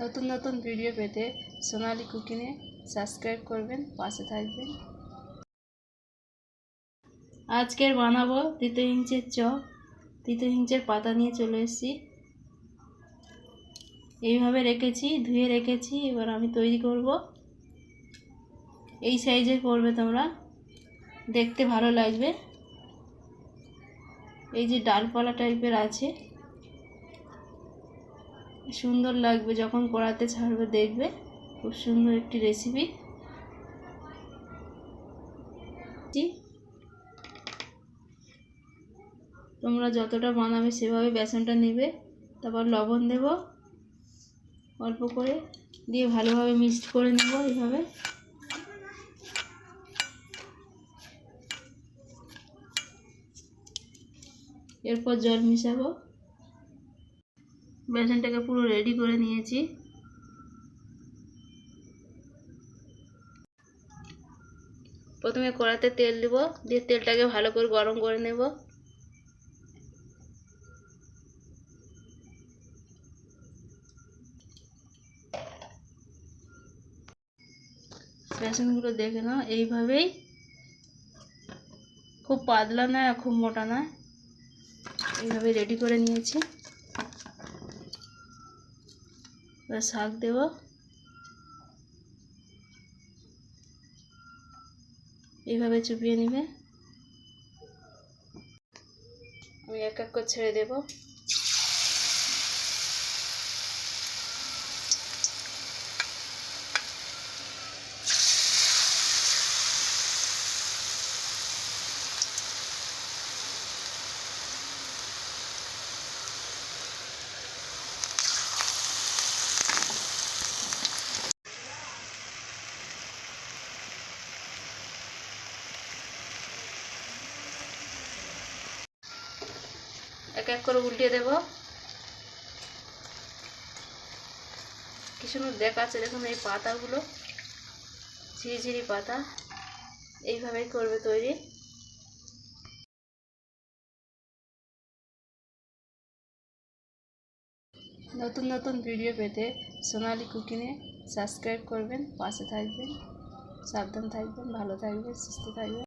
নতুন নতুন ভিডিও পেতে সোনালি কুকিংয়ে সাবস্ক্রাইব করবেন, পাশে থাকবেন। আজকের বানাবো তৃতীয় ইঞ্চের চপ। তৃতীয় ইঞ্চের পাতা নিয়ে চলে এসেছি। এইভাবে রেখেছি, ধুয়ে রেখেছি, এবার আমি তৈরি করব। এই সাইজের করবে তোমরা। দেখতে ভালো লাগবে। এই যে ডালপালা টাইপের আছে। সুন্দর লাগবে যখন কড়াতে ছাড়বে, দেখবে। খুব সুন্দর একটি রেসিপি তোমরা যতটা বানাবে সেভাবে বেসনটা নেবে। তারপর লবণ দেব। অল্প করে দিয়ে ভালোভাবে মিক্সড করে নেব এইভাবে। এরপর জল মিশাবো। বেসনটাকে পুরো রেডি করে নিয়েছি। প্রথমে কড়াতে তেল দেব, দিয়ে তেলটাকে ভালো করে গরম করে নেব। বেসনগুলো দেখে নাও, এইভাবেই। খুব পাতলা আর খুব মোটা নয়। এইভাবে রেডি করে নিয়েছি। এবার শাক দেব। এইভাবে চুপিয়ে নেবে। আমি এক এক করে ছেড়ে দেব। এক এক করে উল্টে দেব। কি সুন্দর দেখাচ্ছে দেখুন এই পাতাগুলো, ঝিরিঝিরি পাতা, এইভাবেই করবে তৈরি। নতুন নতুন ভিডিও পেতে সোনালি কুকিংয়ে সাবস্ক্রাইব করবেন, পাশে থাকবেন, সাবধান থাকবেন, ভালো থাকবেন, সুস্থ থাকবেন।